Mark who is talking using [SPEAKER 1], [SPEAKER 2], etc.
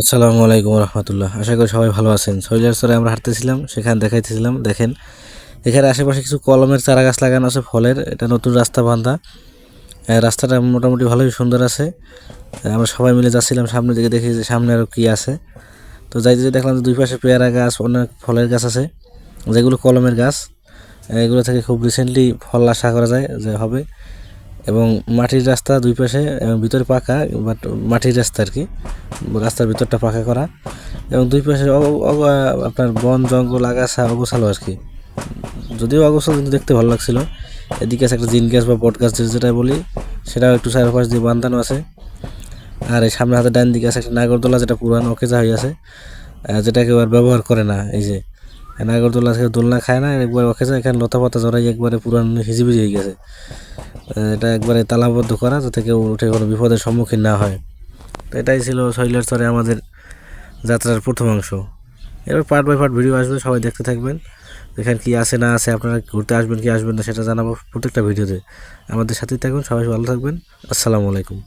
[SPEAKER 1] আসসালামু আলাইকুম রহমতুল্লাহ। আশা করি সবাই ভালো আছেন। শৈলার চরে আমরা হাঁটতেছিলাম, সেখানে দেখাইতেছিলাম, দেখেন। এখানে আশেপাশে কিছু কলমের চারা গাছ লাগানো আছে ফলের, এটা নতুন রাস্তা বান্ধা রাস্তাটা মোটামুটি ভালোই সুন্দর আছে। আমরা সবাই মিলে যাচ্ছিলাম সামনের দিকে, দেখি যে সামনে আরও কী আছে। তো যাইতে যেতে দেখলাম যে দুই পাশে পেয়ারা গাছ, অনেক ফলের গাছ আছে, যেগুলো কলমের গাছ। এগুলো থেকে খুব রিসেন্টলি ফল আশা করা যায় যে হবে। এবং মাটির রাস্তা দুই পাশে এবং ভিতরে পাকা বাট মাটির রাস্তা আর কি। রাস্তার ভিতরটা পাকা করা। এবং দুই পাশে আপনার বন জঙ্গল আগাছা অগোছালো আর কি। যদিও অগোছালো কিন্তু দেখতে ভালো লাগছিল। এদিকে আছে একটা জিন গাছ বা বট গাছ যেটা বলি সেটাও একটু চারপাশ দিয়ে বান্ধানো আছে। আর এই সামনে হাতে ডান দিকে আছে একটা নাগরদোলা যেটা পুরানো অকেজা হয়ে আছে আহ, যেটা কেউ আর ব্যবহার করে না এই যে। নাগরদোলা থেকে দোলনা খায় না একবার অকেজা এখানে লতা পাতা জড়াই একবারে পুরানো হিজিবিজি হয়ে গেছে। এটা একবারে তালাবদ্ধ করা যাতে কেউ উঠে, কোনো বিপদের সম্মুখীন না হয়। তো এটাই ছিল শৈলের চরে আমাদের যাত্রার প্রথম অংশ। এবার পার্ট বাই পার্ট ভিডিও আসবে, সবাই দেখতে থাকবেন। এখানে কি আছে না আছে, আপনারা ঘুরতে আসবেন, কি আসবেন না, সেটা জানাব প্রত্যেকটা ভিডিওতে আমাদের সাথেই থাকুন, সবাই ভালো থাকবেন। আসসালামু আলাইকুম।